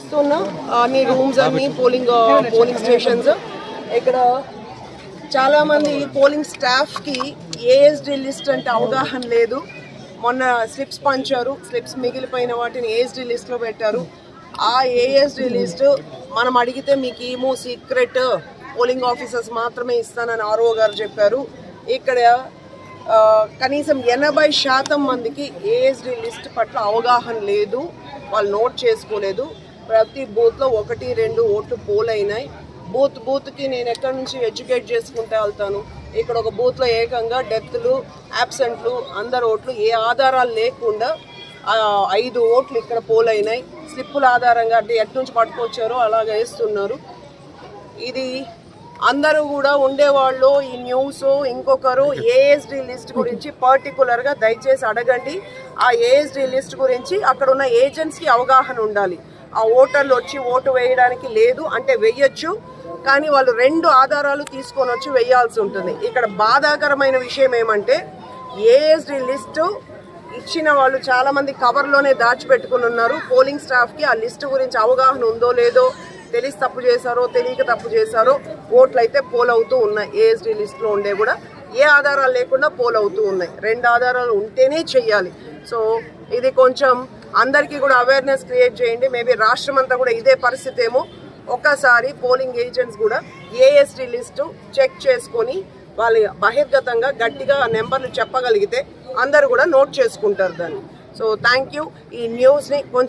మీ అన్ని రూమ్స్ అన్ని polling polling stations ఇక్కడ చాలా మంది పోలింగ్ స్టాఫ్కి ఏఎస్డి లిస్ట్ అంటే అవగాహన లేదు. మొన్న స్లిప్స్ పంచారు. స్లిప్స్ మిగిలిపోయిన వాటిని ఏఎస్డి లిస్ట్లో పెట్టారు. ఆ ఏఎస్డి లిస్ట్ మనం అడిగితే మీకు ఏమో సీక్రెట్ పోలింగ్ ఆఫీసర్స్ మాత్రమే ఇస్తానని ఆర్ఓ గారు చెప్పారు. ఇక్కడ ఆ, కనీసం ఎనభై శాతం మందికి ఏఎస్డి లిస్ట్ పట్ల అవగాహన లేదు. వాళ్ళు నోట్ చేసుకోలేదు. ప్రతి బూత్లో ఒకటి రెండు ఓట్లు పోల్ అయినాయి. బూత్ బూత్కి నేను ఎక్కడి నుంచి ఎడ్యుకేట్ చేసుకుంటే వెళ్తాను? ఇక్కడ ఒక బూత్లో ఏకంగా డెత్లు యాబ్సెంట్లు అందరు ఓట్లు ఏ ఆధారాలు లేకుండా ఐదు ఓట్లు ఇక్కడ పోల్ అయినాయి. స్లిప్పుల ఆధారంగా అంటే ఎటు నుంచి పట్టుకొచ్చారో అలాగ వేస్తున్నారు. ఇది అందరూ కూడా ఉండేవాళ్ళు ఈ న్యూస్ ఇంకొకరు ఏఎస్డి లిస్ట్ గురించి పర్టికులర్గా దయచేసి అడగండి. ఆ ఏఎస్డి లిస్ట్ గురించి అక్కడ ఉన్న ఏజెంట్స్కి అవగాహన ఉండాలి. ఆ ఓటర్లు వచ్చి ఓటు వేయడానికి లేదు అంటే వెయ్యొచ్చు కానీ వాళ్ళు రెండు ఆధారాలు తీసుకొని వచ్చి వేయాల్సి ఉంటుంది. ఇక్కడ బాధాకరమైన విషయం ఏమంటే ఏఎస్డి లిస్టు ఇచ్చిన వాళ్ళు చాలామంది కవర్లోనే దాచిపెట్టుకుని ఉన్నారు. పోలింగ్ స్టాఫ్కి ఆ లిస్టు గురించి అవగాహన ఉందో లేదో తెలిసి తప్పు చేశారో తెలియక తప్పు చేశారో ఓట్లు అయితే పోల్ అవుతూ ఉన్నాయి. ఏఎస్డి లిస్టులో ఉండే కూడా ఏ ఆధారాలు లేకుండా పోల్ అవుతూ ఉన్నాయి. రెండు ఆధారాలు ఉంటేనే చెయ్యాలి. సో ఇది కొంచెం అందరికీ కూడా అవేర్నెస్ క్రియేట్ చేయండి. మేబీ రాష్ట్రం అంతా కూడా ఇదే పరిస్థితి ఏమో. ఒకసారి పోలింగ్ ఏజెంట్స్ కూడా ఏఎస్డి లిస్టు చెక్ చేసుకొని వాళ్ళు బహిర్గతంగా గట్టిగా ఆ నెంబర్లు చెప్పగలిగితే అందరు కూడా నోట్ చేసుకుంటారు దాన్ని. సో థ్యాంక్ యూ ఈ న్యూస్ని కొంచెం